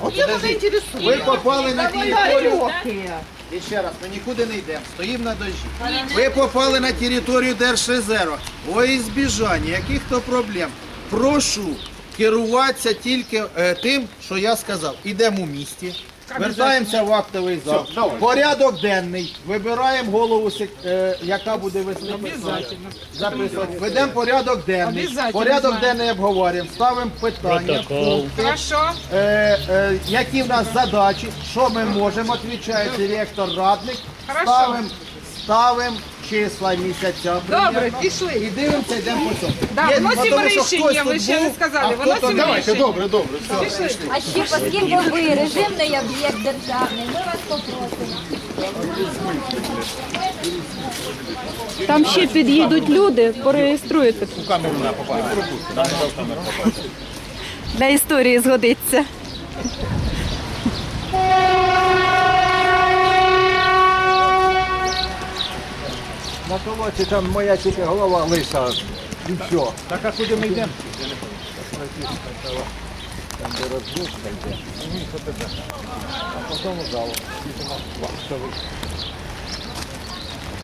подожди. Ви попали на територію. І ще раз, ми нікуди не йдемо, стоїмо на дожі. Ви попали на територію Держрезерву. Во ізбіжання яких-то проблем. Прошу керуватися тільки е, тим, що я сказав. Ідемо у місті. Вертаємося в актовий зал. Порядок денний. Вибираємо голову, сек- е, яка буде вести. Записувати. Ведемо порядок денний. Обязательно Порядок денний обговорюємо. Ставимо питання. пункти. Хорошо. Е, е, які в нас задачі, що ми можемо, відповідає директор радник. Хорошо. Ставимо ставим числа місяця. Добре, пішли. І дивимося, йдемо по цьому. Да, Є, вносимо тому що рішення, хтось ви тут ще не був, сказали, а виносимо Давайте, рішення. добре, добре. все. А ще оскільки ви режимний об'єкт державний, ми вас попросимо. Там ще під'їдуть люди, пореєструєте. Для історії згодиться. На колоці там моя тільки голова лиса. І все. Так а куди ми йдемо? Там де розгрузка йде. А потім в зал.